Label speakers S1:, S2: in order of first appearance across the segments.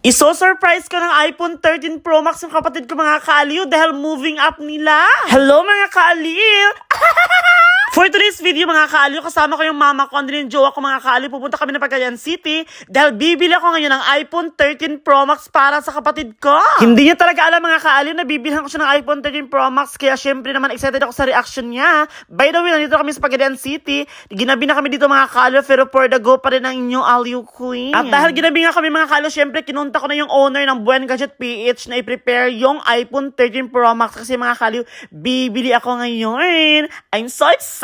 S1: Iso-surprise ko ng iPhone 13 Pro Max yung kapatid ko mga kaaliw dahil moving up nila. Hello mga kaaliw! For today's video mga kaaliw, kasama ko yung mama ko, andun yung jowa ko mga kaaliw. Pupunta kami ng Pagayan City dahil bibili ako ngayon ng iPhone 13 Pro Max para sa kapatid ko. Hindi niya talaga alam mga kaaliw na bibilhan ko siya ng iPhone 13 Pro Max kaya syempre naman excited ako sa reaction niya. By the way, nandito kami sa Pagayan City. Ginabi na kami dito mga kaaliw pero for the go pa rin ang inyong Aliw Queen. At dahil ginabi nga kami mga kaaliw, syempre kinunta ko na yung owner ng Buen Gadget PH na i-prepare yung iPhone 13 Pro Max kasi mga kaaliw, bibili ako ngayon. I'm so excited!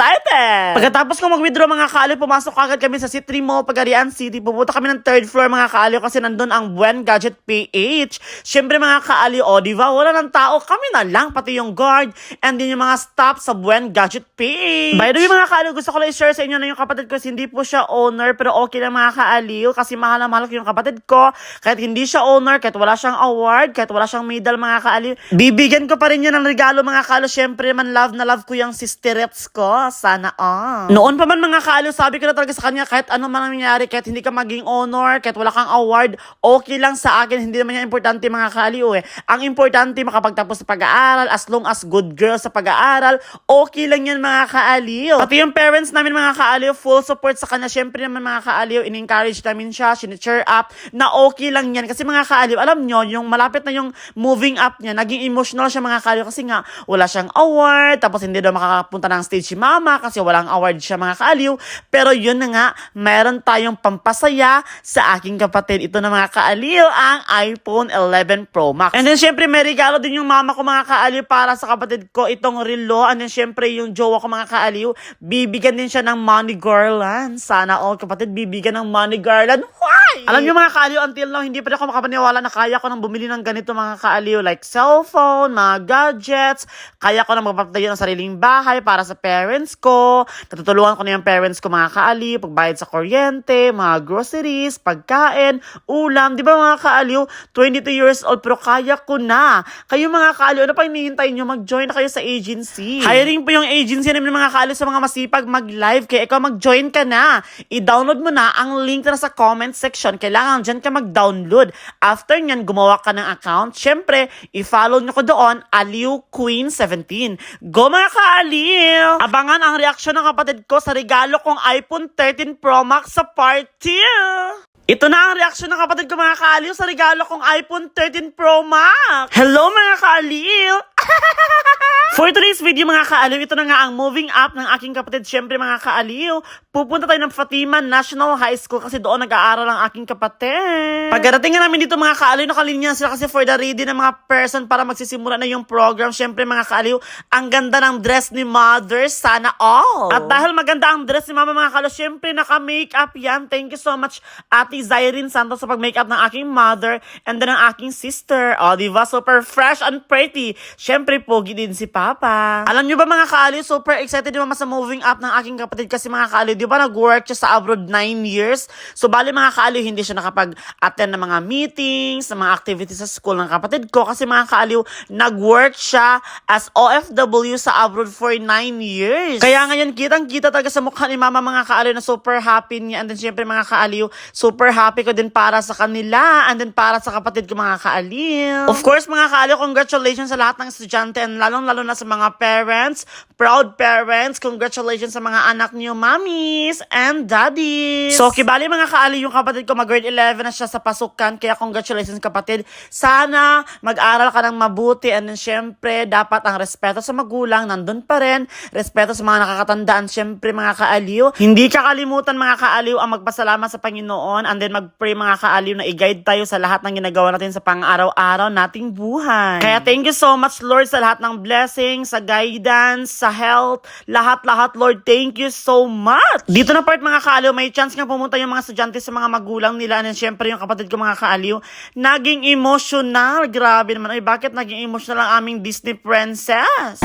S1: Pagkatapos ko mag-withdraw mga kaaliw, pumasok agad kami sa City Mall, Pagarian City. Pupunta kami ng third floor mga kaaliw kasi nandun ang Buen Gadget PH. Syempre mga kaaliw, o di ba, wala ng tao. Kami na lang, pati yung guard and din yung mga staff sa Buen Gadget PH. By the way mga kaaliw, gusto ko lang i-share sa inyo na yung kapatid ko hindi po siya owner pero okay lang mga kaaliw kasi mahal na mahal ko yung kapatid ko. Kahit hindi siya owner, kahit wala siyang award, kahit wala siyang medal mga kaaliw. Bibigyan ko pa rin yun ng regalo mga kaaliw. Syempre man love na love ko yung sisterets ko. Sana all. Noon pa man mga kaaliw, sabi ko na talaga sa kanya kahit ano man ang nangyari, kahit hindi ka maging honor, kahit wala kang award, okay lang sa akin. Hindi naman yan importante mga kaaliw eh. Ang importante makapagtapos sa pag-aaral, as long as good girl sa pag-aaral, okay lang yan mga kaaliw. Pati yung parents namin mga kaaliw, full support sa kanya. Syempre naman mga kaaliw, in-encourage namin siya, sinecheer up, na okay lang yan. Kasi mga kaaliw, alam nyo, yung malapit na yung moving up niya, naging emotional siya mga kaaliw kasi nga, wala siyang award, tapos hindi daw makakapunta ng stage si mama kasi walang award siya mga kaaliw. Pero yun na nga, meron tayong pampasaya sa aking kapatid. Ito na mga kaaliw, ang iPhone 11 Pro Max. And then syempre, may regalo din yung mama ko mga kaaliw para sa kapatid ko, itong relo. And then syempre, yung jowa ko mga kaaliw, bibigyan din siya ng money garland. Sana all kapatid, bibigyan ng money garland. Why? Alam niyo mga kaaliw, until now, hindi pa rin ako makapaniwala na kaya ko nang bumili ng ganito mga kaaliw. Like cellphone, mga gadgets, kaya ko na magpapatayo ng sariling bahay para sa parents ko. Natutulungan ko na yung parents ko mga kaaliw, pagbayad sa kuryente, mga groceries, pagkain, ulam. Di ba mga kaaliw, 22 years old pero kaya ko na. Kayo mga kaaliw, ano pa hinihintay nyo? Mag-join na kayo sa agency. Hiring po yung agency namin mga kaaliw sa mga masipag mag-live. Kaya ikaw mag-join ka na. I-download mo na ang link na sa comment section. Kailangan dyan ka mag-download. After nyan, gumawa ka ng account. Siyempre, i-follow nyo ko doon, Aliw Queen 17. Go mga kaaliw! Abangan ang reaksyon ng kapatid ko sa regalo kong iPhone 13 Pro Max sa part 2. Ito na ang reaksyon ng kapatid ko mga kaaliw sa regalo kong iPhone 13 Pro Max. Hello mga kaaliw! For today's video mga kaaliw, ito na nga ang moving up ng aking kapatid. Siyempre mga kaaliw, pupunta tayo ng Fatima National High School kasi doon nag-aaral ang aking kapatid. Pagdating nga namin dito mga kaaliw, nakalinya sila kasi for the ready ng mga person para magsisimula na yung program. Siyempre mga kaaliw, ang ganda ng dress ni mother, sana all. At dahil maganda ang dress ni mama mga kaaliw, siyempre naka-makeup yan. Thank you so much Ate Zyrene Santos sa pag-makeup ng aking mother and then ang aking sister. O, di ba? Super fresh and pretty. Siyempre, pogi din si Papa. Alam nyo ba mga kaaliw, super excited din mama sa moving up ng aking kapatid kasi mga kaaliw, di ba nag-work siya sa abroad 9 years? So, bali mga kaaliw, hindi siya nakapag-attend ng mga meetings, ng mga activities sa school ng kapatid ko kasi mga kaaliw, nag-work siya as OFW sa abroad for 9 years. Kaya ngayon, kitang-kita talaga sa mukha ni mama mga kaaliw na super happy niya. And then, syempre mga kaaliw, super happy ko din para sa kanila and then para sa kapatid ko mga kaaliw. Of course, mga kaaliw, congratulations sa lahat ng estudyante and lalong-lalo na sa mga parents, proud parents, congratulations sa mga anak niyo, mommies and daddies. So, kibali mga kaaliw, yung kapatid ko mag-grade 11 na siya sa pasukan, kaya congratulations kapatid. Sana mag-aral ka ng mabuti and then syempre, dapat ang respeto sa magulang nandun pa rin, respeto sa mga nakakatandaan, syempre mga kaaliw. Hindi kakalimutan mga kaaliw ang magpasalamat sa Panginoon and then mag-pray mga kaaliw na i-guide tayo sa lahat ng ginagawa natin sa pang-araw-araw nating buhay. Kaya thank you so much Lord sa lahat ng blessings, sa guidance, sa health, lahat-lahat Lord, thank you so much. Dito na part mga kaaliw, may chance nga pumunta yung mga estudyante sa mga magulang nila and syempre yung kapatid ko mga kaaliw, naging emotional. Grabe naman. Ay, bakit naging emotional ang aming Disney princess?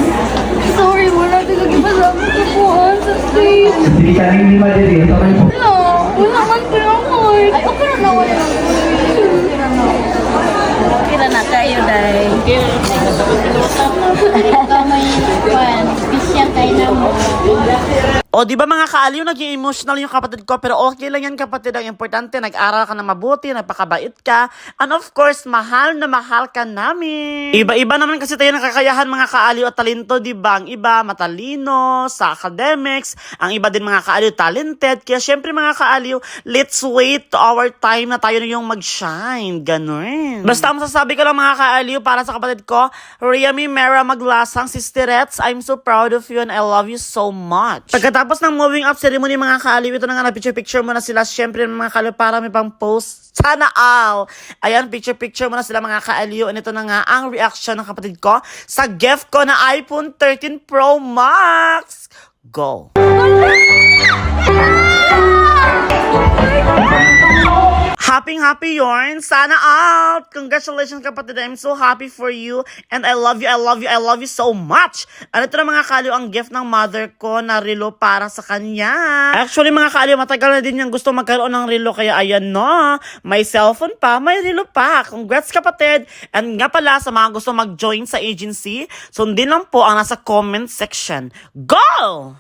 S2: Sorry, wala talaga ba sa amin kapuan sa street?
S3: Hindi ka hindi madali. Okay po.
S2: Wala, wala man po yung heart. Ay, okay na na, wala. Okay na na.
S4: Okay na day.
S2: Ikaw may kwan, special kayo na mo.
S1: O, di ba mga kaaliw, naging emotional yung kapatid ko, pero okay lang yan kapatid. Ang importante, nag-aral ka na mabuti, napakabait ka, and of course, mahal na mahal ka namin. Iba-iba naman kasi tayo nakakayahan mga kaaliw at talento, di ba? Ang iba, matalino, sa academics, ang iba din mga kaaliw, talented. Kaya syempre mga kaaliw, let's wait to our time na tayo na yung mag-shine. Ganun. Basta ang masasabi ko lang mga kaaliw para sa kapatid ko, Riami Mera Maglasang, Sisterets, I'm so proud of you and I love you so much. Pagkatapos ng moving up ceremony mga kaaliw, ito na nga na picture-picture mo na sila. Syempre mga kaaliw, para may pang post. Sana all. Ayan, picture-picture mo na sila mga kaaliw. And ito na nga ang reaction ng kapatid ko sa gift ko na iPhone 13 Pro Max. Go. Happy, happy yarn. Sana out. Congratulations kapatid. I'm so happy for you. And I love you, I love you, I love you so much. Ano ito na mga kaliw ang gift ng mother ko na relo para sa kanya. Actually mga kaliw, matagal na din yung gusto magkaroon ng relo. Kaya ayan no. May cellphone pa, may relo pa. Congrats kapatid. And nga pala sa mga gusto mag-join sa agency, sundin lang po ang nasa comment section. Go!